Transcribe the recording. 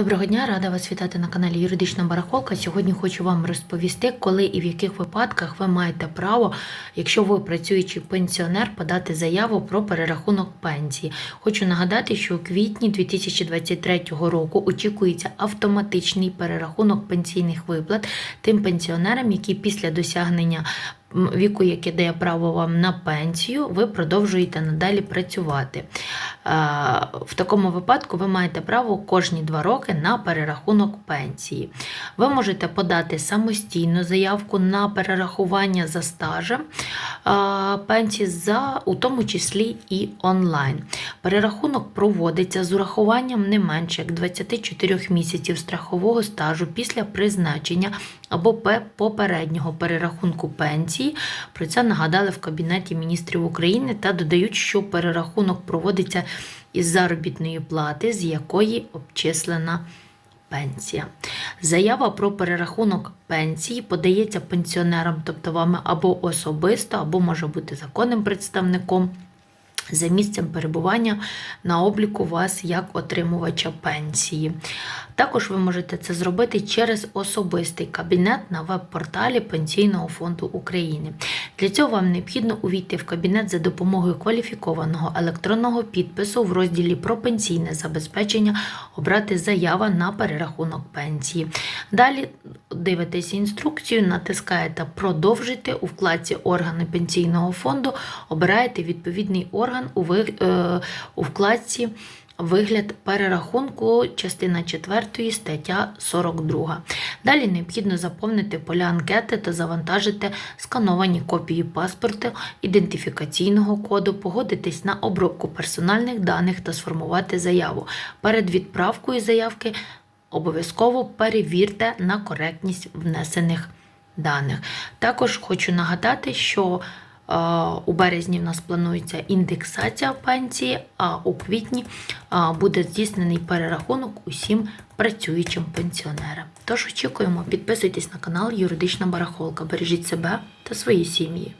Доброго дня, рада вас вітати на каналі Юридична Барахолка. Сьогодні хочу вам розповісти, коли і в яких випадках ви маєте право, якщо ви працюючий пенсіонер, подати заяву про перерахунок пенсії. Хочу нагадати, що у квітні 2023 року очікується автоматичний перерахунок пенсійних виплат тим пенсіонерам, які після досягнення віку, яке дає право вам на пенсію, ви продовжуєте надалі працювати. Е, В такому випадку ви маєте право кожні два роки на перерахунок пенсії. Ви можете подати самостійну заявку на перерахування за стажем е, пенсії, за, у тому числі і онлайн. Перерахунок проводиться з урахуванням не менше як 24 місяців страхового стажу після призначення або попереднього перерахунку пенсії. Про це нагадали в Кабінеті міністрів України та додають, що перерахунок проводиться із заробітної плати, з якої обчислена пенсія. Заява про перерахунок пенсії подається пенсіонерам, тобто вами або особисто, або може бути законним представником за місцем перебування на обліку вас як отримувача пенсії. Також ви можете це зробити через особистий кабінет на веб-порталі Пенсійного фонду України. Для цього вам необхідно увійти в кабінет за допомогою кваліфікованого електронного підпису в розділі про пенсійне забезпечення, обрати заява на перерахунок пенсії. Далі дивитесь інструкцію, натискаєте Продовжити у вкладці Органи пенсійного фонду, обираєте відповідний орган у, ви- е, у вкладці Вигляд перерахунку, частина 4 стаття 42. Далі необхідно заповнити поля анкети та завантажити скановані копії паспорта, ідентифікаційного коду, погодитись на обробку персональних даних та сформувати заяву. Перед відправкою заявки обов'язково перевірте на коректність внесених даних. Також хочу нагадати, що у березні в нас планується індексація пенсії, а у квітні буде здійснений перерахунок усім працюючим пенсіонерам. Тож очікуємо, підписуйтесь на канал Юридична Барахолка. Бережіть себе та свої сім'ї.